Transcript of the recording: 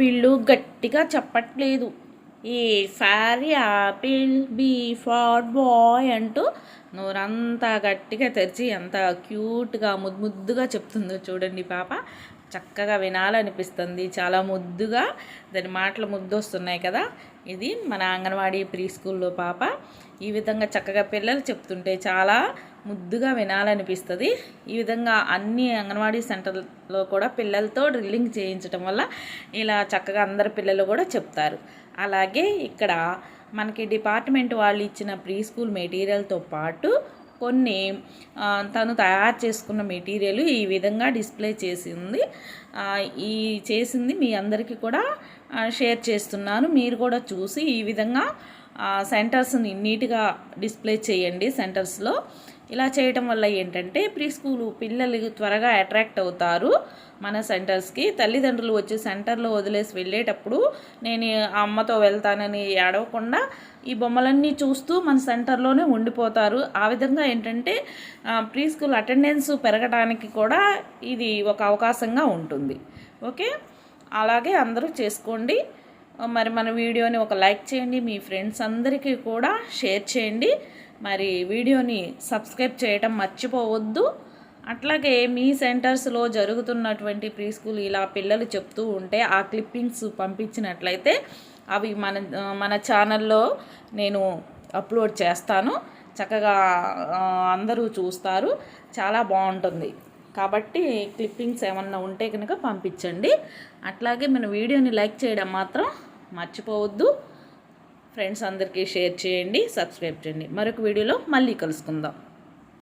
వీళ్ళు గట్టిగా చెప్పట్లేదు. A for apple B for boy అంటూ నోరంతా గట్టిగా తెరిచి ఎంత క్యూట్గా ముద్దు ముద్దుగా చెప్తుందో చూడండి పాప. చక్కగా వినాలనిపిస్తుంది. చాలా ముద్దుగా దాని మాటలు ముద్దు వస్తున్నాయి కదా. ఇది మన అంగన్వాడీ ప్రీ స్కూల్లో పాప. ఈ విధంగా చక్కగా పిల్లలు చెప్తుంటే చాలా ముద్దుగా వినాలనిపిస్తుంది. ఈ విధంగా అన్ని అంగన్వాడీ సెంటర్లో కూడా పిల్లలతో డ్రిల్లింగ్ చేయించడం వల్ల ఇలా చక్కగా అందరు పిల్లలు కూడా చెప్తారు. అలాగే ఇక్కడ మనకి డిపార్ట్మెంట్ వాళ్ళు ఇచ్చిన ప్రీ స్కూల్ మెటీరియల్తో పాటు కొన్ని తను తయారు చేసుకున్న మెటీరియల్ ఈ విధంగా డిస్ప్లే చేసింది. ఈ చేసింది మీ అందరికీ కూడా షేర్ చేస్తున్నాను. మీరు కూడా చూసి ఈ విధంగా సెంటర్స్ని నీట్గా డిస్ప్లే చేయండి సెంటర్స్లో. ఇలా చేయటం వల్ల ఏంటంటే ప్రీ స్కూలు పిల్లలు త్వరగా అట్రాక్ట్ అవుతారు. మన సెంటర్స్కి తల్లిదండ్రులు వచ్చి సెంటర్లో వదిలేసి వెళ్ళేటప్పుడు నేను అమ్మతో వెళ్తానని ఏడవకుండా ఈ బొమ్మలన్నీ చూస్తూ మన సెంటర్లోనే ఉండిపోతారు. ఆ విధంగా ఏంటంటే ప్రీ స్కూల్ అటెండెన్స్ పెరగడానికి కూడా ఇది ఒక అవకాశంగా ఉంటుంది. ఓకే? అలాగే అందరూ చేసుకోండి. మరి మన వీడియోని ఒక లైక్ చేయండి మీ ఫ్రెండ్స్ అందరికీ కూడా షేర్ చేయండి. మరి వీడియోని సబ్స్క్రైబ్ చేయటం మర్చిపోవద్దు. అట్లాగే మీ సెంటర్స్లో జరుగుతున్నటువంటి ప్రీ స్కూల్ ఇలా పిల్లలు చెప్తూ ఉంటే ఆ క్లిప్పింగ్స్ పంపించినట్లయితే అవి మన మన ఛానల్లో నేను అప్లోడ్ చేస్తాను. చక్కగా అందరూ చూస్తారు. చాలా బాగుంటుంది. కాబట్టి క్లిప్పింగ్స్ ఏమన్నా ఉంటే కనుక పంపించండి. అట్లాగే మన వీడియోని లైక్ చేయడం మాత్రం మర్చిపోవద్దు. ఫ్రెండ్స్ అందరికీ షేర్ చేయండి సబ్స్క్రైబ్ చేయండి. మరొక వీడియోలో మళ్ళీ కలుసుకుందాం.